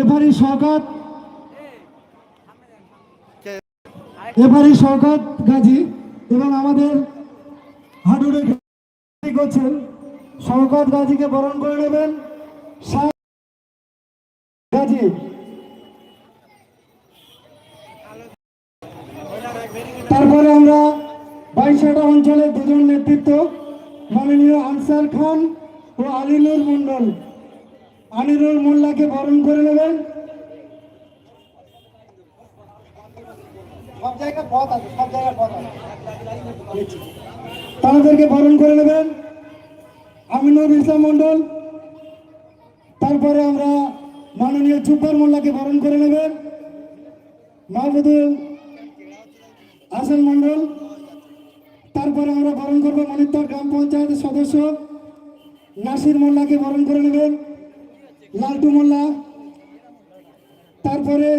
এবারই শওকত এবারই শওকত গাজী। এবং আমাদের হাডুডে করছেন শওকত গাজীকে বরণ করে নেবেন। গাজী। তারপরে আমরা বাইশাটা অঞ্চলের দুজন নেতৃত্ব, মাননীয় আনসার খান ও আলিনুর মন্ডল আনিরুল মোল্লাকে বরণ করে নেবেন। তাদেরকে বরণ করে নেবেন। আমিনুর ইসলাম মন্ডল তারপরে আমরা মাননীয় জুব্বার মোল্লাকে বরণ করে নেবেন। মাহমুদুল হাসান মন্ডল তারপরে আমরা বরণ করব মনিত্তর গ্রাম পঞ্চায়েতের সদস্য। নাসির মোল্লাকে বরণ করে নেবেন। লালটু মোল্লা, তারপরে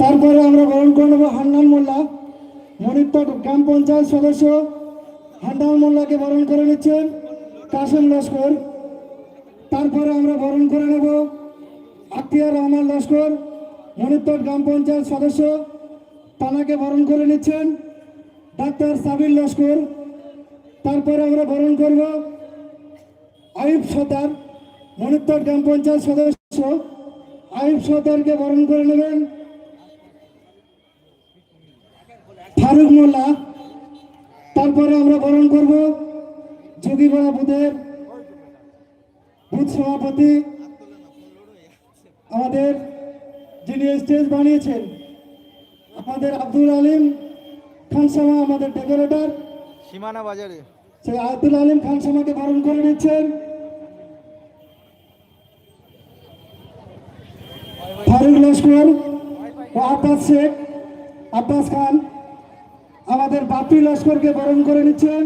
তারপরে আমরা বরণ করে নেব হান্নান মোল্লা মনিত্তর গ্রাম পঞ্চায়েত সদস্য। হান্নান মোল্লাকে বরণ করে নিচ্ছেন কাসেম লস্কর। তারপরে আমরা বরণ করে নেব আক্তিয়ার রহমান লস্কর মনিত্তর গ্রাম পঞ্চায়েত সদস্য। তানাকে বরণ করে নিচ্ছেন ডাক্তার সাবির লস্কর। তারপরে আমরা বরণ করব আইব সর্দার মনিত্তর গ্রাম পঞ্চায়েত সদস্য আইব সর্দারকে বরণ করে নেবেন। ফারুক মোল্লা তারপরে আমরা বরণ করব যোগীগড়া বুধের বুথ সভাপতি আমাদের যিনি স্টেজ বানিয়েছেন আমাদের আব্দুল আলিম খানসামা আমাদের ডেকোরেটর। সীমানা বাজারে। সেই আব্দুল আলিম খানসামাকে বরণ করে নিচ্ছেন ফারুক লস্কর ও আব্বাস শেখ, আব্বাস খান আমাদের বাপি লস্করকে বরণ করে নিচ্ছেন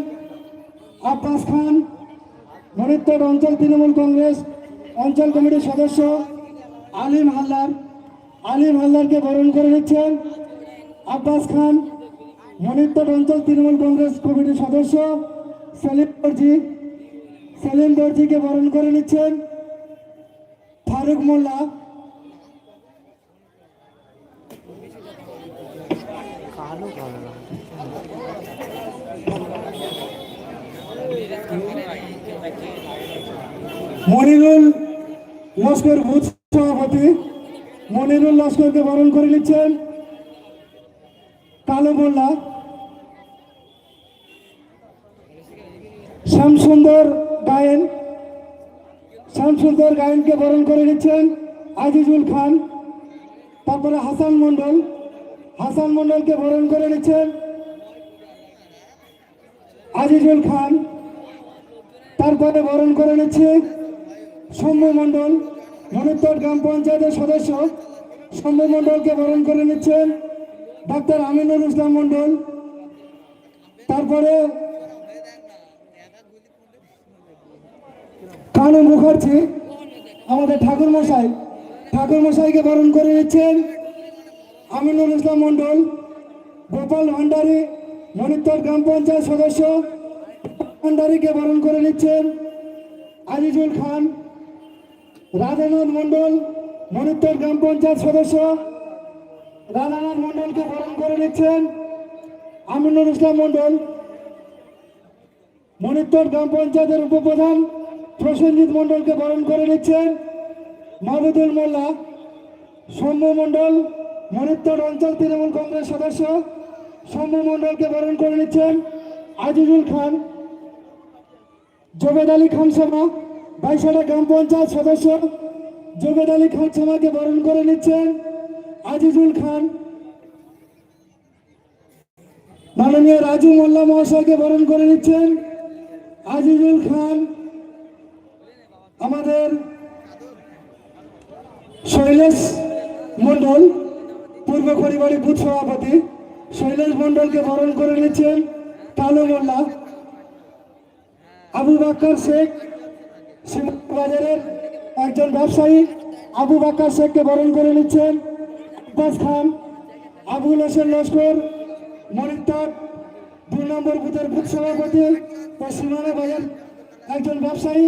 আব্বাস খান মনিত্তর অঞ্চল তৃণমূল কংগ্রেস অঞ্চল কমিটির সদস্য আলিম হালদার, আলিম হালদারকে বরণ করে নিচ্ছেন আব্বাস খান মনিত্তর অঞ্চল তৃণমূল কংগ্রেস কমিটির সদস্য সেলিম দর্জি, সেলিম দর্জিকে বরণ করে নিচ্ছেন ফারুক মোল্লা। মনিরুল লস্কর বুথ সভাপতি। মনিরুল লস্করকে বরণ করে নিচ্ছেন। কালো মোল্লা। শ্যামসুন্দর গায়েন। শ্যামসুন্দর গায়েনকে বরণ করে নিচ্ছেন আজিজুল খান। তারপরে হাসান মন্ডল হাসান মন্ডলকে বরণ করে নিচ্ছেন আজিজুল খান। তারপরে বরণ করে নিচ্ছে সৌম্য মণ্ডল, মনোত্তর গ্রাম পঞ্চায়েতের সদস্য, সৌম্য মণ্ডলকে বরণ করে নিচ্ছেন ডাক্তার আমিনুল ইসলাম মণ্ডল। তারপরে কানু মুখার্জি, আমাদের ঠাকুর মশাই, ঠাকুর মশাইকে বরণ করে নিচ্ছেন আমিনুল ইসলাম মণ্ডল, গোপাল ভান্ডারী, মনিত্তর গ্রাম পঞ্চায়েত সদস্য, ভান্ডারীকে বরণ করে নিচ্ছেন আজিজুল খান। রাধানাথ মণ্ডল মনিত্তর গ্রাম পঞ্চায়েত সদস্য, রাধানাথ মন্ডলকে বরণ করে নিচ্ছেন আমিনুল ইসলাম মণ্ডল মনিত্তর গ্রাম পঞ্চায়েতের উপপ্রধান প্রসেনজিৎ মণ্ডলকে বরণ করে নিচ্ছেন মাহবুদুল মোল্লা, সৌম্য মন্ডল মনিত্তর অঞ্চল তৃণমূল কংগ্রেস সদস্য, সৌম্য মণ্ডলকে বরণ করে নিচ্ছেন আজিজুল খান, জোবেদ আলী খান সামা বাইশাটা গ্রাম পঞ্চায়েত সদস্য জবেদ আলী খান সামাকে বরণ করে নিচ্ছেন আজিজুল খান। মাননীয় রাজু মোল্লা মহাশয়কে বরণ করে নিচ্ছেন আজিজুল খান। আমাদের শৈলেশ মণ্ডল, পূর্ব খড়িবাড়ি বুথ সভাপতি শৈলেশ মণ্ডলকে বরণ করে নিচ্ছেন কালো মোল্লা, আবু বাক্কার শেখ বাজারের একজন ব্যবসায়ী আবু বাক্কার শেখকে বরণ করে নিচ্ছেন। আব্বাস খান, আবুল হোসেন লস্কর মনিত্তর দুই নম্বর বুথের বুথ সভাপতি ও সীমানা বাজার একজন ব্যবসায়ী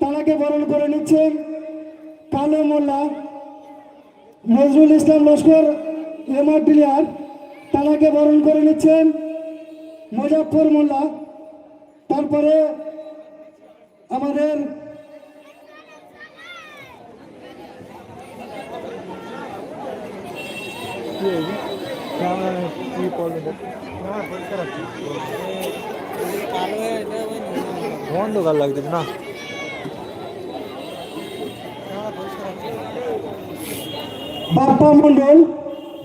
তারাকে বরণ করে নিচ্ছেন কালো মোল্লা, নজরুল ইসলাম লস্কর, এমআর ডিলিয়ার তারাকে বরণ করে নিচ্ছেন মুজাফর মোল্লা। তারপরে আমাদের কি করবে বাপ্পা মণ্ডল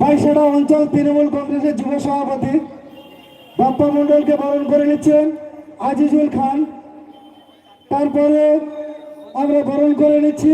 বাইশাড়া অঞ্চল তৃণমূল কংগ্রেসের যুব সভাপতি। বাপ্পা মণ্ডলকে বরণ করে নিচ্ছেন আজিজুল খান। তারপরে আমরা বরণ করে নিচ্ছি